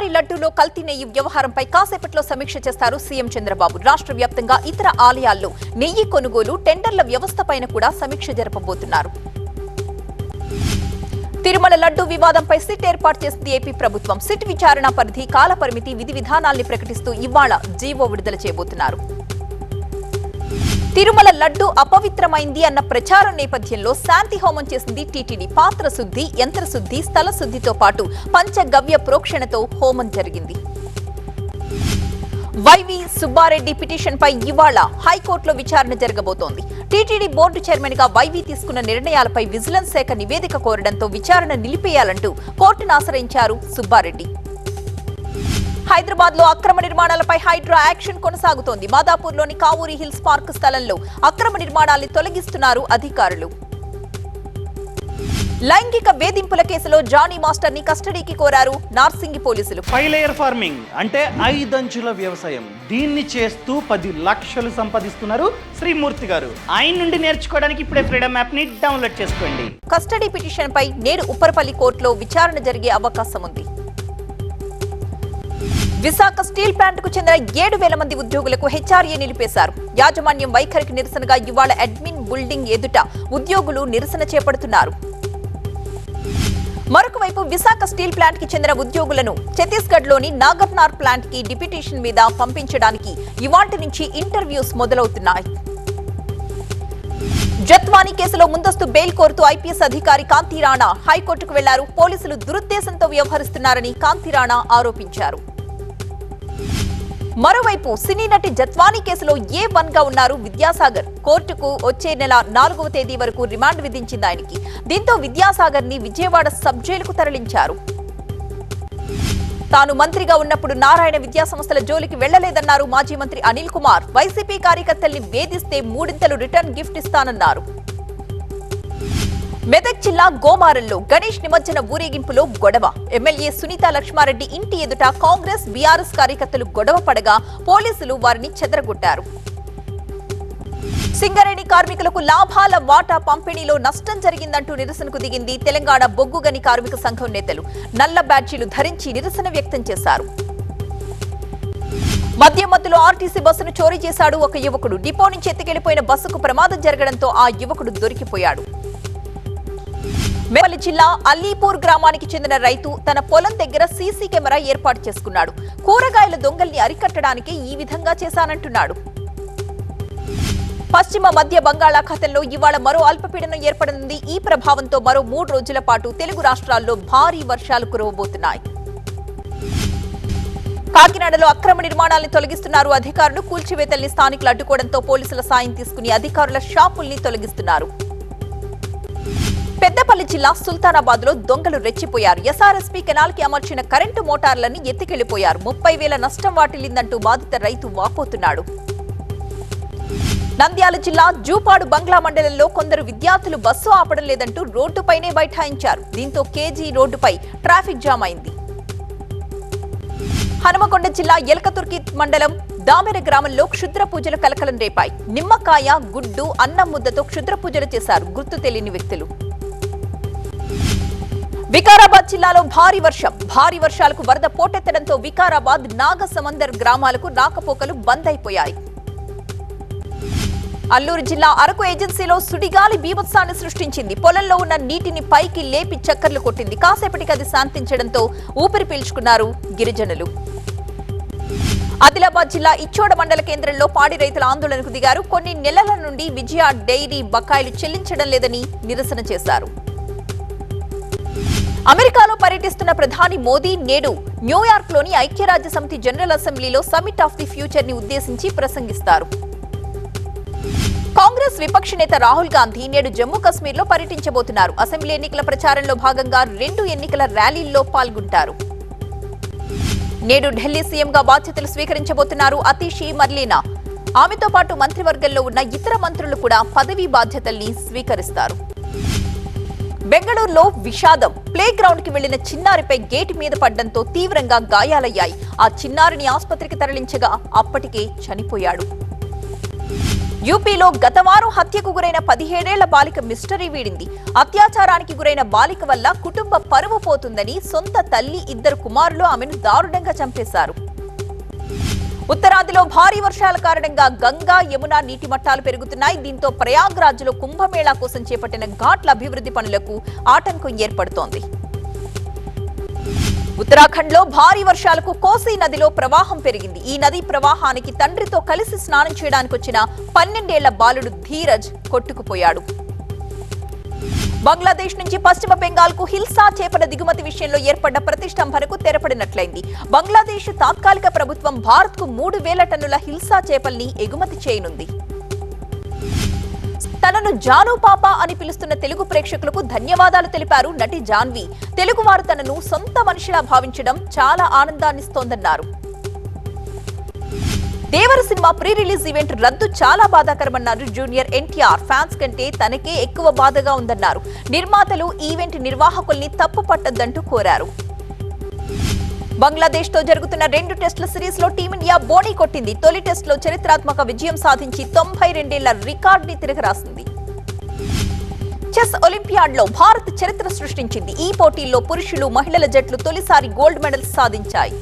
శ్రీవారి లడ్డూలో కల్తీ నెయ్యి వ్యవహారంపై కాసేపట్లో సమీక్ష చేస్తారు సీఎం చంద్రబాబు. రాష్ట్ర వ్యాప్తంగా ఇతర ఆలయాల్లో నెయ్యి కొనుగోలు టెండర్ల వ్యవస్థపైన కూడా సమీక్ష జరపబోతున్నారు. తిరుమల లడ్డు వివాదంపై సిట్ ఏర్పాటు చేసింది ఏపీ ప్రభుత్వం. సిట్ విచారణ పరిధి కాల పరిమితి విధి విధానాల్ని ప్రకటిస్తూ ఇవాళ జీవో విడుదల చేయబోతున్నారు. తిరుమల లడ్డు అపవిత్రమైంది అన్న ప్రచారం నేపథ్యంలో శాంతి హోమం చేసింది టీటీడీ. పాత్ర శుద్ధి యంత్ర శుద్ధి స్థల శుద్ధితో పాటు పంచగవ్య ప్రోక్షణతో హోమం జరిగింది. వైవి సుబ్బారెడ్డి పిటిషన్ పై ఇవాళ హైకోర్టులో విచారణ జరగబోతోంది. టీటీడీ బోర్డు చైర్మన్గా వైవి తీసుకున్న నిర్ణయాలపై విజిలెన్స్ శాఖ నివేదిక కోరడంతో విచారణ నిలిపేయాలంటూ కోర్టును ఆశ్రయించారు సుబ్బారెడ్డి. హైదరాబాద్లో అక్రమ నిర్మాణాలపై హైడ్రా యాక్షన్ కొనసాగుతోంది. మాదాపూర్లోని కావూరి హిల్స్ పార్క్ స్థలంలో అక్రమ నిర్మాణాల్ని తొలగిస్తున్నారు అధికారులు. లైంగిక వేధింపుల కేసులో జానీ మాస్టర్ని కస్టడీకి కోరారు నార్సింగి పోలీసులు. ఫైవ్ లేయర్ ఫార్మింగ్ అంటే ఐదంచుల వ్యవసాయం. దీన్ని చేస్తూ పది లక్షలు సంపాదిస్తున్నారు శ్రీమూర్తి గారు. ఆయన నుండి నేర్చుకోవడానికి ఇప్పుడే ఫ్రీడమ్ యాప్ని డౌన్లోడ్ చేసుకోండి. కస్టడీ పిటిషన్ పై నేడు ఉప్పరపల్లి కోర్టులో విచారణ జరిగే అవకాశం ఉంది విశాఖ స్టీల్ ప్లాంట్కు చెందిన ఏడు వేల మంది ఉద్యోగులకు హెచ్ఆర్ఏ నిలిపేశారు. యాజమాన్యం వైఖరికి నిరసనగా ఇవాళ అడ్మిన్ బిల్డింగ్ ఎదుట ఉద్యోగులు నిరసన చేపడుతున్నారు. మరొక వైపు విశాఖ స్టీల్ ప్లాంట్కి చెందిన ఉద్యోగులను ఛత్తీస్గఢ్లోని నాగర్నార్ ప్లాంట్కి డిప్యూటేషన్ మీద పంపించడానికి ఇవాంటి నుంచి ఇంటర్వ్యూస్ మొదలవుతున్నాయి. జత్వానీ కేసులో ముందస్తు బెయిల్ కోరుతూ ఐపీఎస్ అధికారి కాంతి రాణా హైకోర్టుకు వెళ్ళారు. పోలీసులు దురుద్దేశంతో వ్యవహరిస్తున్నారని కాంతి రాణా ఆరోపించారు. మరోవైపు సినీ నటి జత్వానీ కేసులో ఏ వన్గా ఉన్నారు విద్యాసాగర్? కోర్టుకు వచ్చే నెల నాలుగవ తేదీ వరకు రిమాండ్ విధించింది ఆయనకి. దీంతో విద్యాసాగర్ని విజయవాడ సబ్ జైలుకు తరలించారు. తాను మంత్రిగా ఉన్నప్పుడు నారాయణ విద్యా సంస్థల జోలికి వెళ్ళలేదన్నారు మాజీ మంత్రి అనిల్ కుమార్. వైసీపీ కార్యకర్తల్ని వేధిస్తే మూడింతలు రిటర్న్ గిఫ్ట్ ఇస్తానన్నారు. మెదక్ జిల్లా గోమారంలో గణేష్ నిమజ్జన ఊరేగింపులో గొడవ. ఎమ్మెల్యే సునీత లక్ష్మారెడ్డి ఇంటి ఎదుట కాంగ్రెస్ బీఆర్ఎస్ కార్యకర్తలు గొడవ పడగా పోలీసులు వారిని చెదరగొట్టారు. సింగరేణి కార్మికులకు లాభాల వాటా పంపిణీలో నష్టం జరిగిందంటూ నిరసనకు దిగింది తెలంగాణ బొగ్గుగని కార్మిక సంఘం నేతలు. నల్ల బ్యాడ్జీలు ధరించి నిరసన వ్యక్తం చేశారు. మద్యం మధ్యలో ఆర్టీసీ బస్సును చోరీ చేశాడు ఒక యువకుడు. డిపో నుంచి ఎత్తుకెళ్ళిపోయిన బస్సుకు ప్రమాదం జరగడంతో ఆ యువకుడు దొరికిపోయాడు. మేపల్లి జిల్లా అల్లీపూర్ గ్రామానికి చెందిన రైతు తన పొలం దగ్గర సీసీ కెమెరా ఏర్పాటు చేసుకున్నాడు. కూరగాయల దొంగల్ని అరికట్టడానికి ఈ విధంగా చేశానంటున్నాడు. పశ్చిమ మధ్య బంగాళాఖాతంలో ఇవాళ మరో అల్పపీడనం ఏర్పడనుంది. ఈ ప్రభావంతో మరో మూడు రోజుల పాటు తెలుగు రాష్ట్రాల్లో భారీ వర్షాలు కురవబోతున్నాయి. కాకినాడలో అక్రమ నిర్మాణాలను తొలగిస్తున్నారు. అధికారులు కూల్చివేతల్ని స్థానికులు అడ్డుకోవడంతో పోలీసుల సాయం తీసుకుని అధికారుల షాపుల్ని తొలగిస్తున్నారు. పెద్దపల్లి జిల్లా సుల్తానాబాద్లో దొంగలు రెచ్చిపోయారు. ఎస్ఆర్ఎస్పీ కెనాల్కి అమర్చిన కరెంటు మోటార్లని ఎత్తికెళ్ళిపోయారు ముప్పై వేల నష్టం వాటిల్లిందంటూ బాధిత రైతు వాపోతున్నాడు. నంద్యాల జిల్లా జూపాడు బంగ్లా మండలంలో కొందరు విద్యార్థులు బస్సు ఆపడం లేదంటూ రోడ్డుపైనే బైఠాయించారు. దీంతో కేజీ రోడ్డుపై ట్రాఫిక్ జామ్ అయింది. హనుమకొండ జిల్లా ఎలకతుర్కి మండలం దామెర గ్రామంలో క్షుద్ర పూజలు కలకలం రేపాయి. నిమ్మకాయ గుడ్డు అన్నం ముద్దతో క్షుద్ర పూజలు చేశారు. గుర్తు తెలియని వ్యక్తులు. వికారాబాద్ జిల్లాలో భారీ వర్షం. భారీ వర్షాలకు వరద పోటెత్తడంతో వికారాబాద్ నాగసమందర్ గ్రామాలకు రాకపోకలు బంద్ అయిపోయాయి అల్లూరు జిల్లా అరకు ఏజెన్సీలో సుడిగాలి బీభత్సాన్ని సృష్టించింది. పొలంలో ఉన్న నీటిని పైకి లేపి చక్కర్లు కొట్టింది. కాసేపటికి అది శాంతించడంతో ఊపిరి పీల్చుకున్నారు గిరిజనులు. ఆదిలాబాద్ జిల్లా ఇచ్చోడ మండల కేంద్రంలో పాడి రైతుల ఆందోళనకు దిగారు. కొన్ని నెలల నుండి విజయ డైరీ బకాయిలు చెల్లించడం లేదని నిరసన చేశారు. అమెరికాలో పర్యటిస్తున్న ప్రధాని మోదీ నేడు న్యూయార్క్లోని ఐక్యరాజ్య సమితి జనరల్ అసెంబ్లీలో సమిట్ ఆఫ్ ది ఫ్యూచర్ని ఉద్దేశించి ప్రసంగిస్తారు. కాంగ్రెస్ విపక్ష నేత రాహుల్ గాంధీ నేడు జమ్మూ కశ్మీర్లో పర్యటించబోతున్నారు. అసెంబ్లీ ఎన్నికల ప్రచారంలో భాగంగా రెండు ఎన్నికల ర్యాలీల్లో పాల్గొంటారు. నేడు ఢిల్లీ సీఎంగా బాధ్యతలు స్వీకరించబోతున్నారు అతీషి మర్లీనా. ఆమెతో పాటు మంత్రివర్గంలో ఉన్న ఇతర మంత్రులు కూడా పదవీ బాధ్యతల్ని స్వీకరిస్తారు. బెంగళూరులో విషాదం. ప్లే గ్రౌండ్కి వెళ్ళిన చిన్నారిపై గేటు మీద పడ్డంతో తీవ్రంగా గాయాలయ్యాయి. ఆ చిన్నారిని ఆసుపత్రికి తరలించగా అప్పటికే చనిపోయాడు. యూపీలో గత వారం హత్యకు గురైన పదిహేడేళ్ళ బాలిక మిస్టరీ వీడింది. అత్యాచారానికి గురైన బాలిక వల్ల కుటుంబ పరువు పోతుందని సొంత తల్లి ఇద్దరు కుమారులు ఆమెను దారుణంగా చంపేశారు. ఉత్తరాదిలో భారీ వర్షాల కారణంగా గంగా యమున నీటి మట్టాలు పెరుగుతున్నాయి. దీంతో ప్రయాగ్రాజ్లో కుంభమేళా కోసం చేపట్టిన ఘాట్ల అభివృద్ధి పనులకు ఆటంకం ఏర్పడుతోంది. ఉత్తరాఖండ్లో భారీ వర్షాలకు కోసీ నదిలో ప్రవాహం పెరిగింది. ఈ నది ప్రవాహానికి తండ్రితో కలిసి స్నానం చేయడానికి వచ్చిన పన్నెండేళ్ళ బాలుడు ధీరజ్ కొట్టుకుపోయాడు. బంగ్లాదేశ్ నుంచి పశ్చిమ బెంగాల్కు హిల్సా చేపల దిగుమతి విషయంలో ఏర్పడ్డ ప్రతిష్టంభనకు తెరపడినట్లయింది. బంగ్లాదేశ్ తాత్కాలిక ప్రభుత్వం భారత్కు మూడు వేల టన్నుల హిల్సా చేపల్ని ఎగుమతి చేయనుంది. తనను జాను పాప అని పిలుస్తున్న తెలుగు ప్రేక్షకులకు ధన్యవాదాలు తెలిపారు నటి జాన్వి. తెలుగువారు తనను సొంత మనిషిలా భావించడం చాలా ఆనందాన్నిస్తోందన్నారు. Devara cinema pre release event రద్దు చాలా బాధాకరమన్నారు జూనియర్ ఎన్టీఆర్. ఫ్యాన్స్ కంటే తనకే ఎక్కువ బాధగా ఉందన్నారు. నిర్మాతలు ఈవెంట్ నిర్వాహకుల్ని తప్పు పట్టద్దంటూ కోరారు. బంగ్లాదేశ్తో జరుగుతున్న రెండు టెస్టుల సిరీస్లో టీమిండియా బోణీ కొట్టింది. తొలి టెస్ట్లో చరిత్రాత్మక విజయం సాధించి తొంభై రెండేళ్ళ రికార్డ్ని తిరగరాసింది. చెస్ ఒలింపియాడ్లో భారత్ చరిత్ర సృష్టించింది. ఈ పోటీల్లో పురుషులు మహిళల జట్లు తొలిసారి గోల్డ్ మెడల్స్ సాధించాయి.